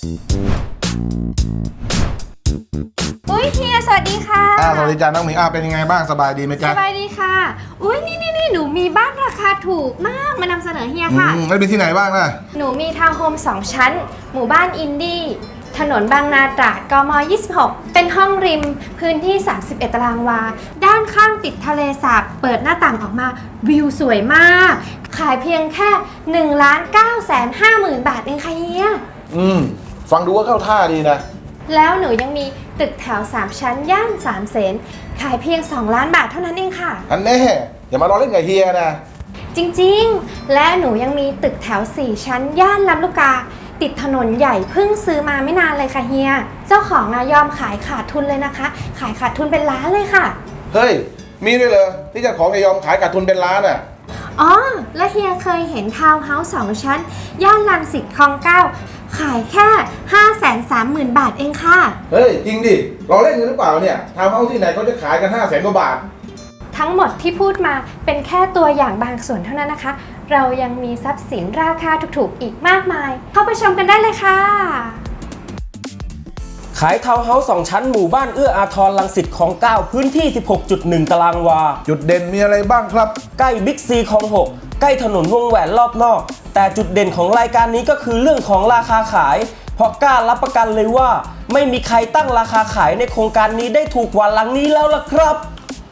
อุ้ยเฮียสวัสดีค่ะอ่าสวัสดีจ้าน้องหมิงอ่าเป็นยังไงบ้างสบายดีไหมสจ๊ะบายดีค่ะ อุ้ยนี่นี่นี่หนูมีบ้านราคาถูกมากมานำเสนอเฮียอืค่ะมแล้วมีที่ไหนบ้างล่ะหนูมีทาวน์โฮม2ชั้น หมู่บ้านอินดี้ถนนบางนาตราดกม 26 เป็นห้องริมพื้นที่ 31 ตารางวา ด้านข้างติดทะเลสาบ เปิดหน้าต่างออกมาวิวสวยมาก ขายเพียงแค่1ล้าน9แสน5หมื่นบาทเองค่ะเฮีย อืม ฟังดูว่าเข้าท่าดีนะ แล้วหนูยังมีตึกแถว 3 ชั้นย่าน3เสนขายเพียง 2 ล้านบาทเท่านั้นเองค่ะ อันแน่อย่ามารอเล่นกับเฮียนะ จริงๆ และหนูยังมีตึกแถว 4 ชั้น ย่านลำลูกกา ติดถนนใหญ่เพิ่งซื้อมาไม่นานเลยค่ะเฮีย เจ้าของอะยอมขายขาดทุนเลยนะคะ ขายขาดทุนเป็นล้านเลยค่ะ เฮ้ย มีด้วยเหรอที่เจะของจะยอมขายขาดทุนเป็นล้านอะ อ๋อ และเฮียเคยเห็นทาวน์เฮาส์สองชั้น ย่านลังสิตคลองเก้า ขายแค่ 5 3 0 0 0 0 บาทเองค่ะ เฮ้ย จริงดิ เราเล่นกันหรือเปล่าเนี่ยทาวน์เฮาส์ที่ไหนเขาจะขายกัน5 0 0แสนกว่าบาท ทั้งหมดที่พูดมาเป็นแค่ตัวอย่างบางส่วนเท่านั้นนะคะ เรายังมีทรัพย์สินราคาถูกๆ อีกมากมาย เข้าไปชมกันได้เลยค่ะ ขายทาวน์เฮาส์สองชั้นหมู่บ้านเอื้ออาทรลังสิตคลอง9 พื้นที่ 16.1 ตารางวา จุดเด่นมีอะไรบ้างครับ ใกล้บิ๊กซีคลอง 6 ใกล้ถนนวงแหวนรอบนอก แต่จุดเด่นของรายการนี้ก็คือเรื่องของราคาขาย เพราะกล้ารับประกันเลยว่า ไม่มีใครตั้งราคาขายในโครงการนี้ได้ถูกกว่าหลังนี้แล้วล่ะครับ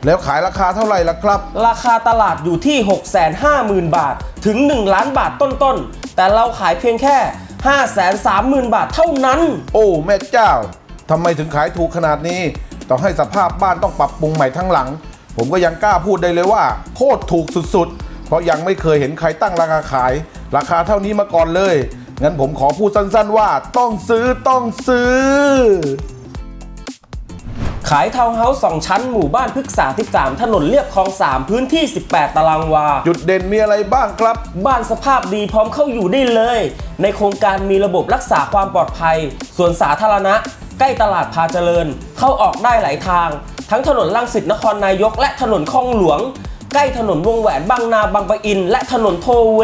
แล้วขายราคาเท่าไหร่ล่ะครับ ราคาตลาดอยู่ที่ 650,000 บาทถึง 1 ล้านบาทต้นๆ แต่เราขายเพียงแค่ 530,000 บาทเท่านั้น โอ้แม่เจ้าทำไมถึงขายถูกขนาดนี้ต้องให้สภาพบ้านต้องปรับปรุงใหม่ทั้งหลัง ผมก็ยังกล้าพูดได้เลยว่า โคตรถูกสุดๆ เพราะยังไม่เคยเห็นใครตั้งราคาขาย ราคาเท่านี้มาก่อนเลย งั้นผมขอพูดสั้นๆว่าต้องซื้อต้องซื้อ ขายทาวน์เฮาส์2ชั้นหมู่บ้านพฤกษา13ถนนเรียบคลอง 3 พื้นที่ 18 ตารางวา จุดเด่นมีอะไรบ้างครับ บ้านสภาพดีพร้อมเข้าอยู่ได้เลย ในโครงการมีระบบรักษาความปลอดภัย ส่วนสาธารณะ ใกล้ตลาดพาเจริญ เข้าออกได้หลายทาง ทั้งถนนลังสิตนครนายก และถนนคลองหลวง ใกล้ถนนวงแหวนบางนาบางปะอิน และถนนโทเว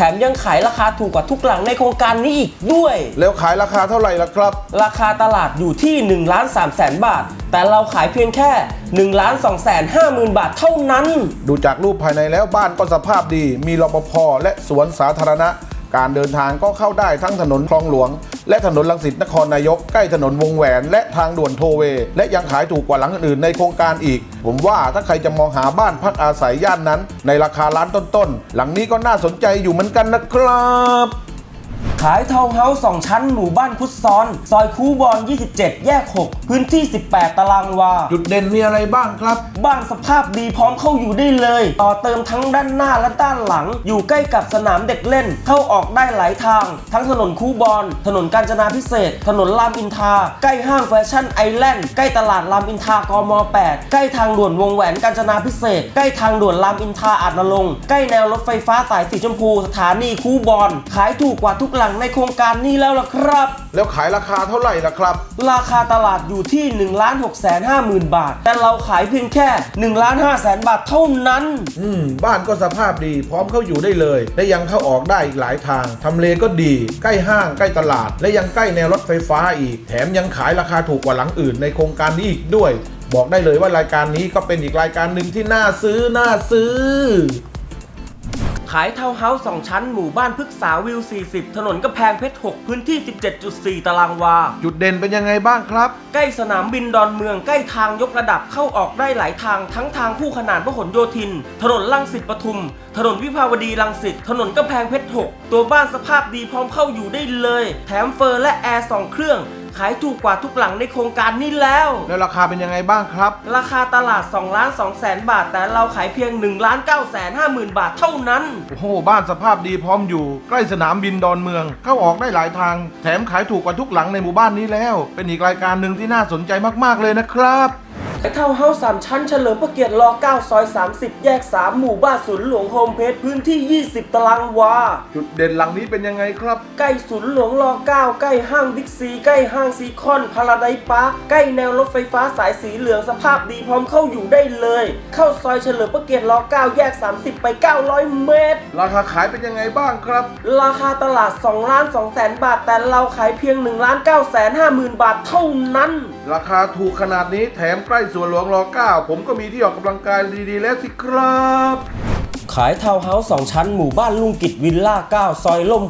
แถมยังขายราคาถูกกว่าทุกหลังในโครงการนี้อีกด้วย แล้วขายราคาเท่าไหร่ล่ะครับ ราคาตลาดอยู่ที่1ล้าน3แสนบาท แต่เราขายเพียงแค่1ล้าน2แสน5หมื่นบาทเท่านั้น ดูจากรูปภายในแล้วบ้านก็สภาพดี มีรปภและสวนสาธารณะ การเดินทางก็เข้าได้ทั้งถนนคลองหลวง และถนนลังสิตนครนายก ใกล้ถนนวงแหวน และทางด่วนโทเว และยังขายถูกกว่าหลังอื่นๆในโครงการอีก ผมว่าถ้าใครจะมองหาบ้านพักอาศัยย่านนั้น ในราคาล้านต้นๆ หลังนี้ก็น่าสนใจอยู่เหมือนกันนะครับ ขายทาวน์เฮาส์2ชั้นหมู่บ้านพุทธซ้อน ซอยคูบอล 27 แยก 6 พื้นที่ 18 ตารางวา จุดเด่นมีอะไรบ้างครับ บ้านสภาพดีพร้อมเข้าอยู่ได้เลย ต่อเติมทั้งด้านหน้าและด้านหลัง อยู่ใกล้กับสนามเด็กเล่น เข้าออกได้หลายทาง ทั้งถนนคูบอล ถนนกาญจนาพิเศษกถนนรามอินทราใกล้ห้างแฟชั่นไอแลนด์ ใกล้ตลาดรามอินทรากม 8 ใกล้ทางด่วนวงแหวนกาญจนาพิเศษกใกล้ทางด่วนรามอินทราอาจนรงค์ใกล้แนวรถไฟฟ้าสายสีชมพู สถานีคูบอล ขายถูกกว่าทุกหลังในโครงการนี้แล้วล่ะครับ แล้วขายราคาเท่าไหร่ล่ะครับ ราคาตลาดอยู่ที่1ล้าน6แสน5หมื่นบาท แต่เราขายเพียงแค่1ล้าน5แสนบาทเท่านั้น อืม บ้านก็สภาพดี พร้อมเข้าอยู่ได้เลย และยังเข้าออกได้อีกหลายทาง ทำเลก็ดี ใกล้ห้างใกล้ตลาด และยังใกล้แนวรถไฟฟ้าอีก แถมยังขายราคาถูกกว่าหลังอื่นในโครงการนี้อีกด้วย บอกได้เลยว่ารายการนี้ก็เป็นอีกรายการหนึ่งที่น่าซื้อน่าซื้อ ขายทาวน์เฮาส์2ชั้นหมู่บ้านพฤกษาวิว 40 ถนนกำแพงเพชร 6 พื้นที่ 17.4 ตารางวา จุดเด่นเป็นยังไงบ้างครับ ใกล้สนามบินดอนเมืองใกล้ทางยกระดับเข้าออกได้หลายทางทั้งทางคู่ขนานพหลโยธิน ถนนลังสิตปทุม ถนนวิภาวดีรังสิตถนนกำแพงเพชร 6 ตัวบ้านสภาพดีพร้อมเข้าอยู่ได้เลย แถมเฟอร์และแอร์2เครื่อง ขายถูกกว่าทุกหลังในโครงการนี้แล้ว แล้วราคาเป็นยังไงบ้างครับ ราคาตลาด2ล้าน2แสนบาท แต่เราขายเพียง1ล้าน9แสน5หมื่นบาทเท่านั้น โอ้โหบ้านสภาพดีพร้อมอยู่ ใกล้สนามบินดอนเมือง เข้าออกได้หลายทาง แถมขายถูกกว่าทุกหลังในหมู่บ้านนี้แล้ว เป็นอีกรายการหนึ่งที่น่าสนใจมากๆเลยนะครับ เท่าเฮาสามชั้นเฉลิมพระเกียรติร9ซอย 30 แยก 3 หมู่บ้านศูนย์หลวงโฮมเพจพื้นที่ 20 ตารางวา จุดเด่นหลังนี้เป็นยังไงครับ ใกล้ศูนย์หลวงร9ใกล้ห้างบิ๊กซี ใกล้ห้างซีคอนพาราไดปาร์คใกล้แนวรถไฟฟ้าสายสีเหลืองสภาพดีพร้อมเข้าอยู่ได้เลย เข้าซอยเฉลิมพระเกียรติร9แยก 30 ไป 900 เมตร ราคาขายเป็นยังไงบ้างครับ ราคาตลาด2ล้าน2แสนบาท แต่เราขายเพียง1ล้าน9แสน5หมื่นบาทเท่านั้น ราคาถูกขนาดนี้แถมใกล้สวนหลวงร9ผมก็มีที่ออกกำลังกายดีๆ แล้วสิครับ ขายทาวน์เฮาส์2ชั้นหมู่บ้านลุงกิจวิลล่า 9 ซอยล่ม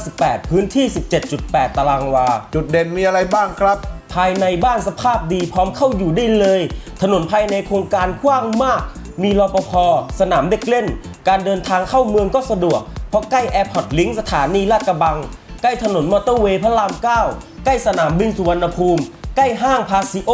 958 พื้นที่ 17.8 ตารางวา จุดเด่นมีอะไรบ้างครับ ภายในบ้านสภาพดีพร้อมเข้าอยู่ได้เลย ถนนภายในโครงการกว้างมาก มีรปภ สนามเด็กเล่น การเดินทางเข้าเมืองก็สะดวก เพราะใกล้แอร์พอร์ตลิงก์สถานีลาดกระบัง ใกล้ถนนมอเตอร์เวย์พระราม 9 ใกล้สนามบินสุวรรณภูมิ ใกล้ห้างพาซิโอ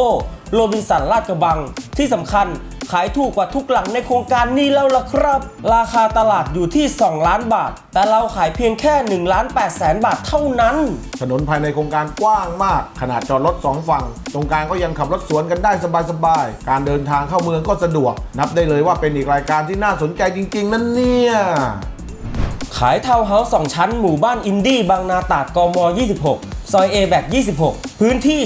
โรบินสันลาดกระบัง ที่สำคัญขายถูกกว่าทุกหลังในโครงการนี้แล้วล่ะครับ ราคาตลาดอยู่ที่ 2 ล้านบาท แต่เราขายเพียงแค่1ล้าน8แสนบาทเท่านั้น ถนนภายในโครงการกว้างมาก ขนาดจอดรถสองฝั่ง ตรงกลางก็ยังขับรถสวนกันได้สบายๆ การเดินทางเข้าเมืองก็สะดวก นับได้เลยว่าเป็นอีกรายการที่น่าสนใจจริง ๆ นั่นเนี่ย ขายทาวน์เฮาส์2ชั้นหมู่บ้านอินดี้บางนาตราดกม 26 ซอย A แบก26 พื้นที่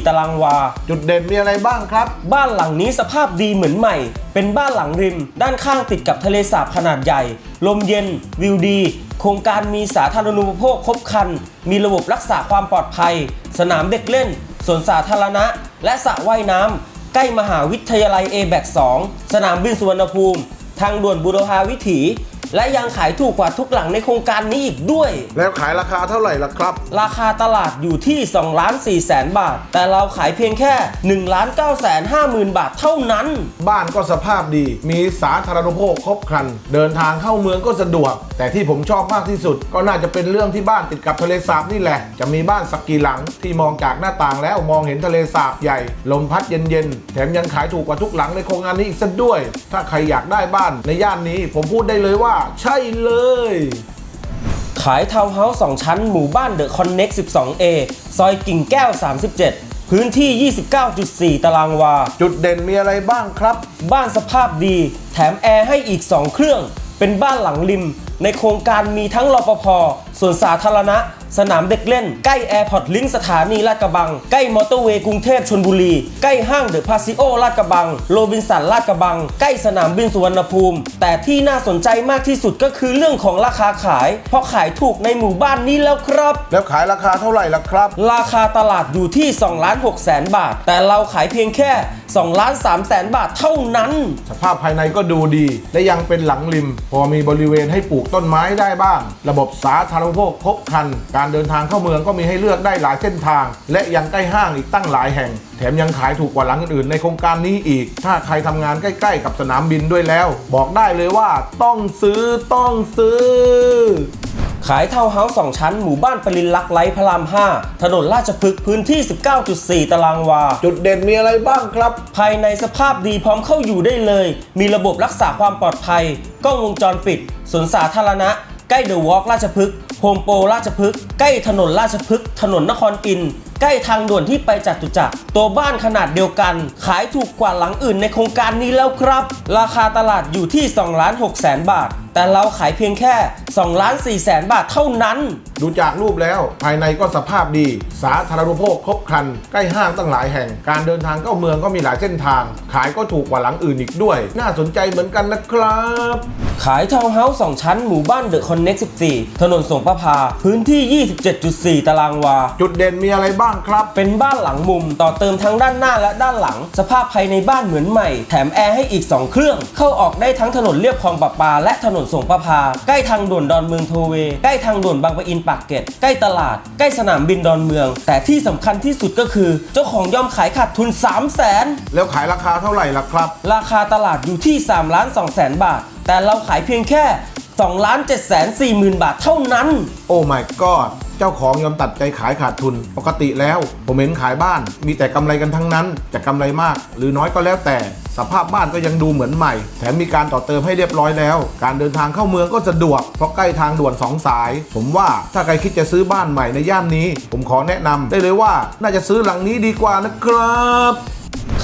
31.4 ตารางวา จุดเด่นมีอะไรบ้างครับ บ้านหลังนี้สภาพดีเหมือนใหม่ เป็นบ้านหลังริม ด้านข้างติดกับทะเลสาบขนาดใหญ่ ลมเย็น วิวดี โครงการมีสาธารณูปโภคครบครัน มีระบบรักษาความปลอดภัย สนามเด็กเล่นสวนสาธารณะ และสระว่ายน้ำใกล้มหาวิทยาลัย a b a c 2สนามบินสุวรรณภูมิ ทางด่วนบุรพาวิถี และยังขายถูกกว่าทุกหลังในโครงการนี้อีกด้วย แล้วขายราคาเท่าไหร่ล่ะครับ ราคาตลาดอยู่ที่2ล้าน4แสนบาท แต่เราขายเพียงแค่1ล้าน9แสน5หมื่นบาทเท่านั้น บ้านก็สภาพดี มีสาธารณูปโภคครบครัน เดินทางเข้าเมืองก็สะดวก แต่ที่ผมชอบมากที่สุด ก็น่าจะเป็นเรื่องที่บ้านติดกับทะเลสาบนี่แหละ จะมีบ้านสักกี่หลังที่มองจากหน้าต่างแล้วมองเห็นทะเลสาบใหญ่ ลมพัดเย็นๆ แถมยังขายถูกกว่าทุกหลังในโครงงานนี้อีกซะด้วย ถ้าใครอยากได้บ้านในย่านนี้ ผมพูดได้เลยว่าใช่เลย ขายทาวน์เฮาส์2ชั้นหมู่บ้านเดอะคอนเน็ก 12A ซอยกิ่งแก้ว 37 พื้นที่ 29.4 ตารางวา จุดเด่นมีอะไรบ้างครับ บ้านสภาพดี แถมแอร์ให้อีก 2 เครื่อง เป็นบ้านหลังริม ในโครงการมีทั้งรปภส่วนสาธารณะ สนามเด็กเล่น ใกล้แอร์พอร์ตลิงก์สถานีลาดกระบัง ใกล้มอเตอร์เวย์กรุงเทพชนบุรี ใกล้ห้างเดอะพาซิโอลาดกระบัง โรบินสันลาดกระบัง ใกล้สนามบินสุวรรณภูมิ แต่ที่น่าสนใจมากที่สุดก็คือเรื่องของราคาขาย เพราะขายถูกในหมู่บ้านนี้แล้วครับ แล้วขายราคาเท่าไหร่ล่ะครับ ราคาตลาดอยู่ที่2ล้าน6แสนบาท แต่เราขายเพียงแค่2ล้าน3แสนบาทเท่านั้น สภาพภายในก็ดูดี และยังเป็นหลังริม พอมีบริเวณให้ปลูกต้นไม้ได้บ้าง ระบบสาธารณูปโภคครบครัน การเดินทางเข้าเมืองก็มีให้เลือกได้หลายเส้นทาง และยังใกล้ห้างอีกตั้งหลายแห่ง แถมยังขายถูกกว่าหลังอื่นๆในโครงการนี้อีก ถ้าใครทำงานใกล้ ๆ กับสนามบินด้วยแล้ว บอกได้เลยว่าต้องซื้อต้องซื้อ ขายทาวน์เฮาส์2ชั้นหมู่บ้านปรินลักษ์ไลท์พระราม 5 ถนนราชพฤกษ์พื้นที่ 19.4 ตารางวา จุดเด่นมีอะไรบ้างครับ ภายในสภาพดีพร้อมเข้าอยู่ได้เลย มีระบบรักษาความปลอดภัย กล้องวงจรปิดสวนสาธารณะ ใกล้เดอะวอล์กราชพฤกษ์โฮมโปรราชพฤกษ์ใกล้ถนนราชพฤกษ์ถนนนครอินทร์ใกล้ทางด่วนที่ไปจตุจักรตัวบ้านขนาดเดียวกัน ขายถูกกว่าหลังอื่นในโครงการนี้แล้วครับ ราคาตลาดอยู่ที่2ล้าน6แสนบาท แต่เราขายเพียงแค่2ล้าน4แสนบาทเท่านั้น ดูจากรูปแล้วภายในก็สภาพดี สาธารณูปโภคครบครัน ใกล้ห้างตั้งหลายแห่ง การเดินทางเข้าเมืองก็มีหลายเส้นทาง ขายก็ถูกกว่าหลังอื่นอีกด้วย น่าสนใจเหมือนกันนะครับ ขายทาวน์เฮาส์2ชั้นหมู่บ้านเดอะคอนเน็ก14 ถนนสงประพา พื้นที่ 27.4 ตารางวา จุดเด่นมีอะไรบ้างครับ เป็นบ้านหลังมุมต่อเติมทั้งด้านหน้าและด้านหลัง สภาพภายในบ้านเหมือนใหม่ แถมแอร์ให้อีก 2 เครื่อง เข้าออกได้ทั้งถนนเรียบคลองประปาและถนนสงประพาใกล้ทางด่วนดอนเมืองโทเว ใกล้ทางด่วนบางปะอินปากเกร็ด ใกล้ตลาด ใกล้สนามบินดอนเมือง แต่ที่สำคัญที่สุดก็คือ เจ้าของยอมขายขาดทุน 3 0 0แสนแล้วขายราคาเท่าไหร่ล่ะครับ ราคาตลาดอยู่ที่3ล้าน2แสนบาท แต่เราขายเพียงแค่ 2 ล้าน7แสน4หมื่นบาทเท่านั้น โอ้ my god เจ้าของยอมตัดใจขายขาดทุน ปกติแล้ว ผมเห็นขายบ้าน มีแต่กำไรกันทั้งนั้น จะกำไรมาก หรือน้อยก็แล้วแต่ สภาพบ้านก็ยังดูเหมือนใหม่ แถมมีการต่อเติมให้เรียบร้อยแล้ว การเดินทางเข้าเมืองก็สะดวก เพราะใกล้ทางด่วนสองสาย ผมว่าถ้าใครคิดจะซื้อบ้านใหม่ในย่านนี้ ผมขอแนะนำได้เลยว่าน่าจะซื้อหลังนี้ดีกว่านะครับ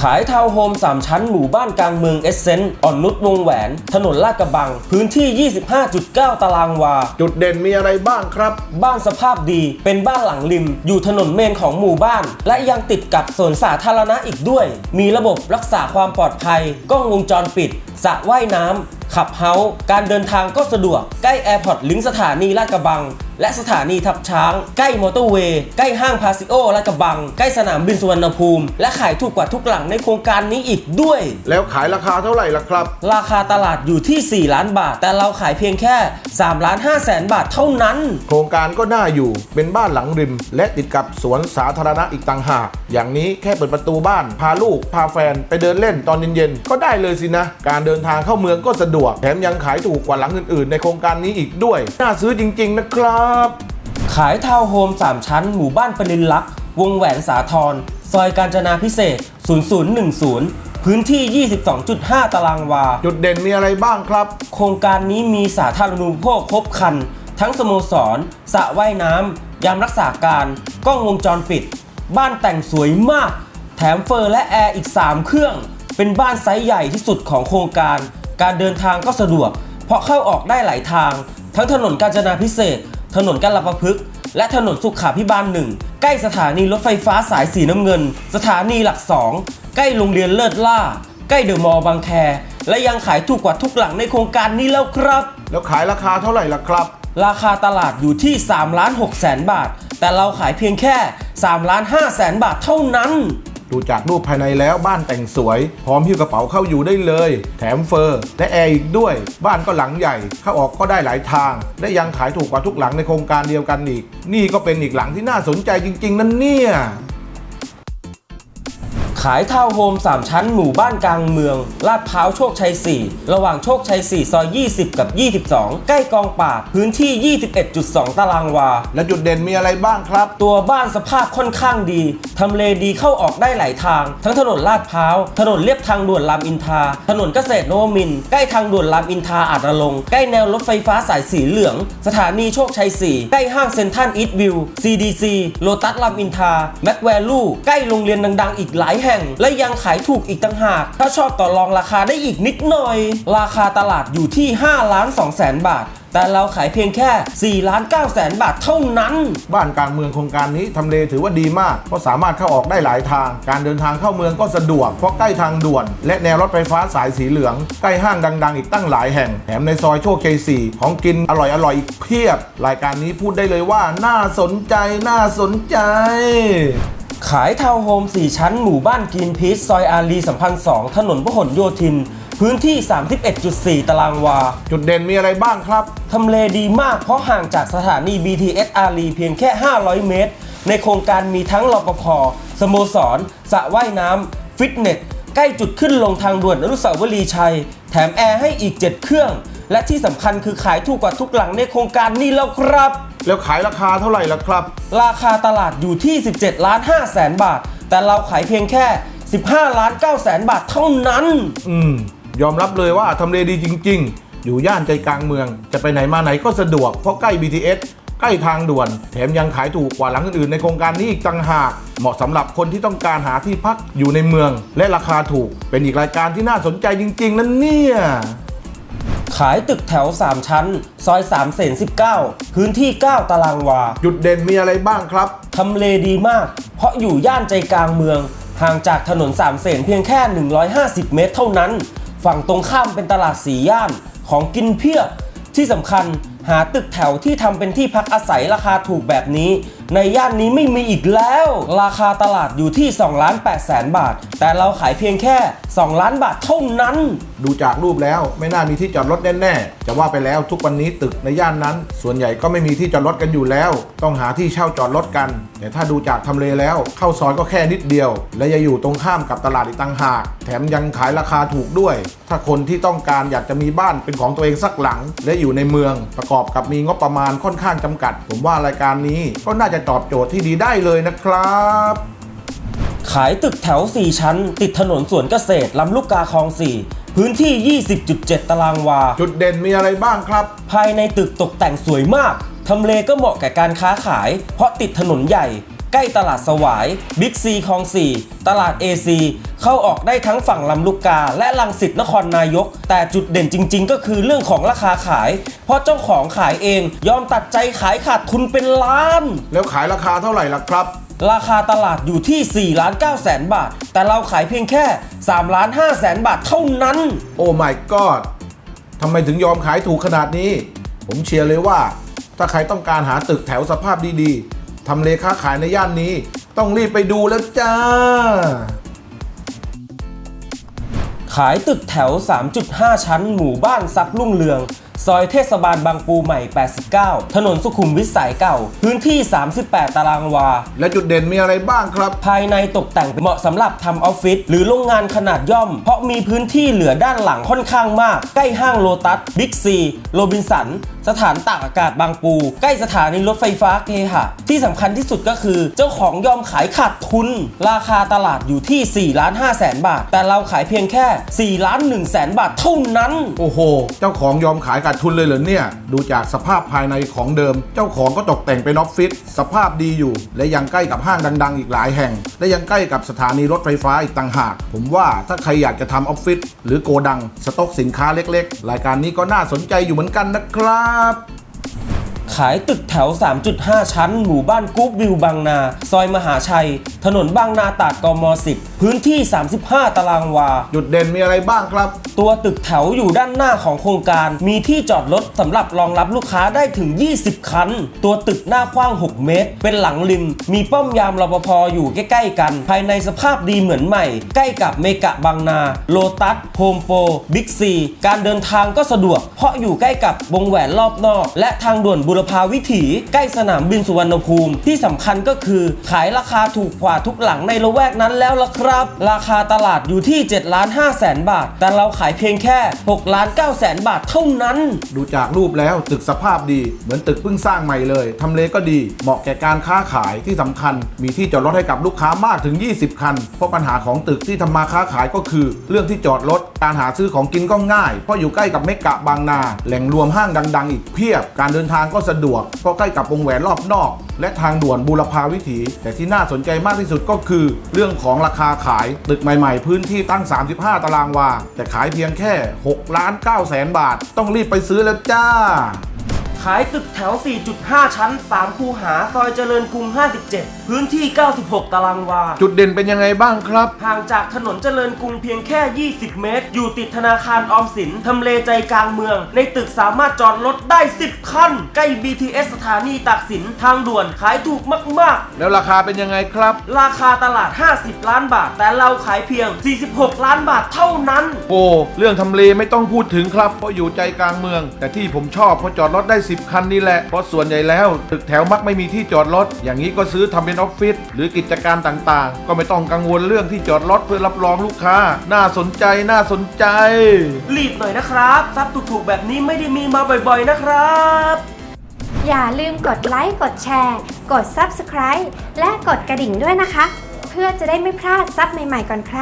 ขายทาวน์โฮม 3 ชั้นหมู่บ้านกลางเมืองเอสเซนต์อ่อนนุชวงแหวน ถนนลาดกระบัง พื้นที่ 25.9 ตารางวา จุดเด่นมีอะไรบ้างครับ บ้านสภาพดีเป็นบ้านหลังริม อยู่ถนนเมนของหมู่บ้าน และยังติดกับสวนสาธารณะอีกด้วย มีระบบรักษาความปลอดภัย กล้องวงจรปิดสระว่ายน้ำขับเฮาส์การเดินทางก็สะดวก ใกล้แอร์พอร์ตลิงก์สถานีลาดกระบังและสถานีทับช้าง ใกล้มอเตอร์เวย์ ใกล้ห้างพาซิโอลาดกระบัง ใกล้สนามบินสุวรรณภูมิ และขายถูกกว่าทุกหลังในโครงการนี้อีกด้วย แล้วขายราคาเท่าไหร่ล่ะครับ ราคาตลาดอยู่ที่ 4 ล้านบาท แต่เราขายเพียงแค่3ล้าน5แสนบาทเท่านั้น โครงการก็น่าอยู่เป็นบ้านหลังริม และติดกับสวนสาธารณะอีกต่างหาก อย่างนี้แค่เปิดประตูบ้าน พาลูก พาแฟน ไปเดินเล่นตอนเย็นๆ ก็ได้เลยสินะ การเดินทางเข้าเมืองก็สะดวก แถมยังขายถูกกว่าหลังอื่นๆ ในโครงการนี้อีกด้วย น่าซื้อจริงๆนะครับขายทาวน์โฮม 3 ชั้น หมู่บ้านปรินลักษณ์วงแหวนสาทรซอยการจนาพิเศษก0010 พื้นที่ 22.5 ตารางวา จุดเด่นมีอะไรบ้างครับ โครงการนี้มีสาธารณูปโภคครบครัน ทั้งสโมสรสระว่ายน้ำ ยามรักษาการ กล้องวงจรปิด บ้านแต่งสวยมาก แถมเฟอร์และแอร์อีก 3 เครื่อง เป็นบ้านไซส์ใหญ่ที่สุดของโครงการ การเดินทางก็สะดวก เพราะเข้าออกได้หลายทาง ทั้งถนนกาญจนาพิเศษก ถนนกัลปะพฤกษ์และถนนสุขาพิบาลหนึ่งใกล้สถานีรถไฟฟ้าสายสีน้ำเงิน สถานีหลักสองใกล้โรงเรียนเลิศล่า ใกล้เดอะมอลล์บางแค และยังขายถูกกว่าทุกหลังในโครงการนี้แล้วครับ แล้วขายราคาเท่าไหร่ล่ะครับ ราคาตลาดอยู่ที่3ล้าน6แสนบาท แต่เราขายเพียงแค่3ล้าน5แสนบาทเท่านั้น ดูจากรูปภายในแล้วบ้านแต่งสวย พร้อมหิ้วกระเป๋าเข้าอยู่ได้เลย แถมเฟอร์ และแอร์อีกด้วย บ้านก็หลังใหญ่ เข้าออกก็ได้หลายทาง และยังขายถูกกว่าทุกหลังในโครงการเดียวกันอีก นี่ก็เป็นอีกหลังที่น่าสนใจจริง ๆนั่นเนี่ย ขายทาวน์โฮม 3 ชั้นหมู่บ้านกลางเมือง ลาดพร้าวโชคชัย 4 ระหว่างโชคชัย 4 ซอย 20 กับ 22 ใกล้กองป่าบพื้นที่ 21.2 ตารางวา และจุดเด่นมีอะไรบ้างครับ ตัวบ้านสภาพค่อนข้างดี ทำเลดีเข้าออกได้หลายทาง ทั้งถนนลาดพร้าว ถนนเลียบทางด่วนรามอินทรา ถนนเกษตรนวมินทร์ใกล้ทางด่วนรามอินทราอาจระลง ใกล้แนวรถไฟฟ้าสายสีเหลือง สถานีโชคชัย 4 ใกล้ห้างเซ็นทรัลอีทวิว CDC โลตัสรามอินทราแมคแวลูใกล้โรงเรียนดังๆ อีกหลายแห่งและยังขายถูกอีกต่างหาก ถ้าชอบต่อรองราคาได้อีกนิดหน่อย ราคาตลาดอยู่ที่5ล้าน2แสนบาทแต่เราขายเพียงแค่ 4 ล้าน9แสนบาทเท่านั้น บ้านกลางเมืองโครงการนี้ทำเลถือว่าดีมาก เพราะสามารถเข้าออกได้หลายทาง การเดินทางเข้าเมืองก็สะดวก เพราะใกล้ทางด่วน และแนวรถไฟฟ้าสายสีเหลือง ใกล้ห้างดัง ๆ อีกตั้งหลายแห่ง แถมในซอยโชคชัยสี่ของกินอร่อยๆอีกเพียบ รายการนี้พูดได้เลยว่า น่าสนใจ น่าสนใจ ขายทาวน์โฮม 4 ชั้นหมู่บ้านกรีนพีซซอยอารีสัมพันธ์ 2 ถนนพหลโยธิน พื้นที่ 31.4 ตารางวา จุดเด่นมีอะไรบ้างครับ ทำเลดีมากเพราะห่างจากสถานี BTS อารีเพียงแค่ 500 เมตร ในโครงการมีทั้งรปภสโมสรสระว่ายน้ำฟิตเนส ใกล้จุดขึ้นลงทางด่วนอนุสาวรีย์ชัย แถมแอร์ให้อีก 7 เครื่อง และที่สำคัญคือขายถูกกว่าทุกหลังในโครงการนี้แล้วครับ แล้วขายราคาเท่าไหร่ล่ะครับ ราคาตลาดอยู่ที่ 17 ล้าน5แสนบาท แต่เราขายเพียงแค่ 15 ล้าน9แสนบาทเท่านั้น อืม ยอมรับเลยว่าทำเลดีจริง ๆ อยู่ย่านใจกลางเมือง จะไปไหนมาไหนก็สะดวกเพราะใกล้ BTS ใกล้ทางด่วน แถมยังขายถูกกว่าหลังอื่นๆ ในโครงการนี้อีกต่างหาก เหมาะสำหรับคนที่ต้องการหาที่พักอยู่ในเมือง และราคาถูก เป็นอีกรายการที่น่าสนใจจริง ๆนั่นเนี่ย ขายตึกแถว 3 ชั้น ซอย3เสน19 พื้นที่ 9 ตารางวา จุดเด่นมีอะไรบ้างครับ ทำเลดีมาก เพราะอยู่ย่านใจกลางเมือง ห่างจากถนนสามเสนเพียงแค่ 150 เมตรเท่านั้น ฝั่งตรงข้ามเป็นตลาดสีย่าน ของกินเพียบ ที่สำคัญหาตึกแถวที่ทำเป็นที่พักอาศัยราคาถูกแบบนี้ในย่านนี้ไม่มีอีกแล้ว ราคาตลาดอยู่ที่2ล้าน8แสนบาท แต่เราขายเพียงแค่ 2 ล้านบาทเท่านั้น ดูจากรูปแล้วไม่น่ามีที่จอดรถแน่ๆ จะว่าไปแล้วทุกวันนี้ตึกในย่านนั้น ส่วนใหญ่ก็ไม่มีที่จอดรถกันอยู่แล้ว ต้องหาที่เช่าจอดรถกัน แต่ถ้าดูจากทำเลแล้ว เข้าซอยก็แค่นิดเดียว และยังอยู่ตรงข้ามกับตลาดอีกต่างหาก แถมยังขายราคาถูกด้วย ถ้าคนที่ต้องการอยากจะมีบ้านเป็นของตัวเองสักหลัง และอยู่ในเมือง ประกอบกับมีงบประมาณค่อนข้างจำกัด ผมว่ารายการนี้ก็น่าจะตอบโจทย์ที่ดีได้เลยนะครับ ขายตึกแถว 4 ชั้น ติดถนนสวนเกษตรลำลูกกาคลอง 4 พื้นที่ 20.7 ตารางวา จุดเด่นมีอะไรบ้างครับ ภายในตึกตกแต่งสวยมาก ทำเลก็เหมาะแก่การค้าขาย เพราะติดถนนใหญ่ ใกล้ตลาดสวายบิ๊กซีคลอง 4 ตลาด AC เข้าออกได้ทั้งฝั่งลำลูกกา และลังสิตนครนายก แต่จุดเด่นจริง ๆ ก็คือเรื่องของราคาขาย เพราะเจ้าของขายเองยอมตัดใจขายขาดทุนเป็นล้าน แล้วขายราคาเท่าไหร่ล่ะครับ ราคาตลาดอยู่ที่4ล้าน9แสนบาท แต่เราขายเพียงแค่3ล้าน5แสนบาทเท่านั้น โอ้ my god ทำไมถึงยอมขายถูกขนาดนี้ ผมเชียร์เลยว่า ถ้าใครต้องการหาตึกแถวสภาพดีๆ ทำเลค้าขายในย่านนี้ ต้องรีบไปดูแล้วจ้า ขายตึกแถว 3.5 ชั้น หมู่บ้านซับรุ่งเรือง ซอยเทศบาลบางปูใหม่ 89 ถนนสุขุมวิทสายเก่า พื้นที่ 38 ตารางวา และจุดเด่นมีอะไรบ้างครับ ภายในตกแต่งเหมาะสำหรับทำออฟฟิศหรือโรงงานขนาดย่อม เพราะมีพื้นที่เหลือด้านหลังค่อนข้างมาก ใกล้ห้างโลตัสบิ๊กซีโรบินสัน สถานตากอากาศบางปู ใกล้สถานีรถไฟฟ้าเคหะ ที่สำคัญที่สุดก็คือ เจ้าของยอมขายขาดทุน ราคาตลาดอยู่ที่4ล้าน5แสนบาท แต่เราขายเพียงแค่4ล้าน1แสนบาทเท่านั้น โอ้โห เจ้าของยอมขายขาดทุนเลยเหรอเนี่ย ดูจากสภาพภายในของเดิม เจ้าของก็ตกแต่งเป็นออฟฟิศสภาพดีอยู่ และยังใกล้กับห้างดัง ๆ อีกหลายแห่ง และยังใกล้กับสถานีรถไฟฟ้าอีกต่างหาก ผมว่าถ้าใครอยากจะทำออฟฟิศหรือโกดัง สต็อกสินค้าเล็ก ๆ รายการนี้ก็น่าสนใจอยู่เหมือนกันนะครับ ขายตึกแถว 3.5 ชั้น หมู่บ้านกุ๊บวิวบางนา ซอยมหาชัย ถนนบางนาตราดกม 10 พื้นที่ 35 ตารางวา จุดเด่นมีอะไรบ้างครับ ตัวตึกแถวอยู่ด้านหน้าของโครงการ มีที่จอดรถสำหรับรองรับลูกค้าได้ถึง 20 คัน ตัวตึกหน้ากว้าง 6 เมตร เป็นหลังริม มีป้อมยามรปภอยู่ใกล้ ๆ กัน ภายในสภาพดีเหมือนใหม่ ใกล้กับเมกะบางนา โลตัส โฮมโปรบิ๊กซี การเดินทางก็สะดวก เพราะอยู่ใกล้กับวงแหวนรอบนอก และทางด่วนบุรพาวิถี ใกล้สนามบินสุวรรณภูมิ ที่สำคัญก็คือ ขายราคาถูกกว่าทุกหลังในละแวกนั้นแล้วละครับ ราคาตลาดอยู่ที่7ล้าน5แสนบาท แต่เราขายเพียงแค่6ล้าน9แสนบาทเท่านั้น ดูจากรูปแล้วตึกสภาพดี เหมือนตึกเพิ่งสร้างใหม่เลยทำเลก็ดี เหมาะแก่การค้าขายที่สำคัญ มีที่จอดรถให้กับลูกค้ามากถึง 20 คัน เพราะปัญหาของตึกที่ทำมาค้าขายก็คือ เรื่องที่จอดรถการหาซื้อของกินก็ง่าย เพราะอยู่ใกล้กับเมกะบางนา แหล่งรวมห้างดัง ๆ อีกเพียบ การเดินทางก็สะดวกเพราะใกล้กับวงแหวนรอบนอก และทางด่วนบูรพาวิถี แต่ที่น่าสนใจมากที่สุดก็คือ เรื่องของราคาขายตึกใหม่ ๆ พื้นที่ตั้ง 35 ตารางวา แต่ขายเพียงแค่6ล้าน9แสนบาท ต้องรีบไปซื้อแล้วจ้า ขายตึกแถว 4.5 ชั้น 3 คูหา ซอยเจริญกรุง 57 พื้นที่ 96 ตารางวา จุดเด่นเป็นยังไงบ้างครับ ห่างจากถนนเจริญกรุงเพียงแค่ 20 เมตร อยู่ติดธนาคารออมสิน ทำเลใจกลางเมือง ในตึกสามารถจอดรถได้ 10 คัน ใกล้ BTS สถานีตากสิน ทางด่วน ขายถูกมาก แล้วราคาเป็นยังไงครับ ๆ ราคาตลาด 50 ล้านบาท แต่เราขายเพียง 46 ล้านบาทเท่านั้น โอ้เรื่องทำเลไม่ต้องพูดถึงครับเพราะอยู่ใจกลางเมือง แต่ที่ผมชอบเพราะจอดรถได้10 คันนี่แหละ เพราะส่วนใหญ่แล้ว ตึกแถวมักไม่มีที่จอดรถ อย่างนี้ก็ซื้อทำเป็นออฟฟิศหรือกิจการต่างๆ ก็ไม่ต้องกังวลเรื่องที่จอดรถเพื่อรับรองลูกค้า น่าสนใจน่าสนใจ รีบหน่อยนะครับซับถูกๆแบบนี้ไม่ได้มีมาบ่อยๆนะครับ อย่าลืมกดไลค์กดแชร์ กด Subscribe และกดกระดิ่งด้วยนะคะ เพื่อจะได้ไม่พลาดซับใหม่ๆก่อนใคร